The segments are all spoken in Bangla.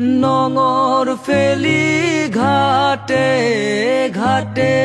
নঙর ফেলি ঘাটে ঘাটে,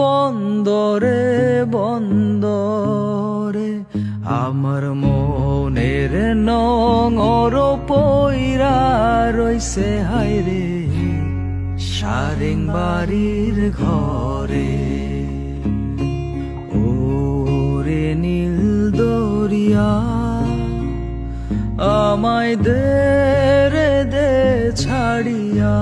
বন্দরে বন্দরে। আমার মনের নঙর পইরা রইছে হাইরে সারেং বাড়ির ঘরে। ওরে নীল দরিয়া, আমায় দে ছাড়িয়া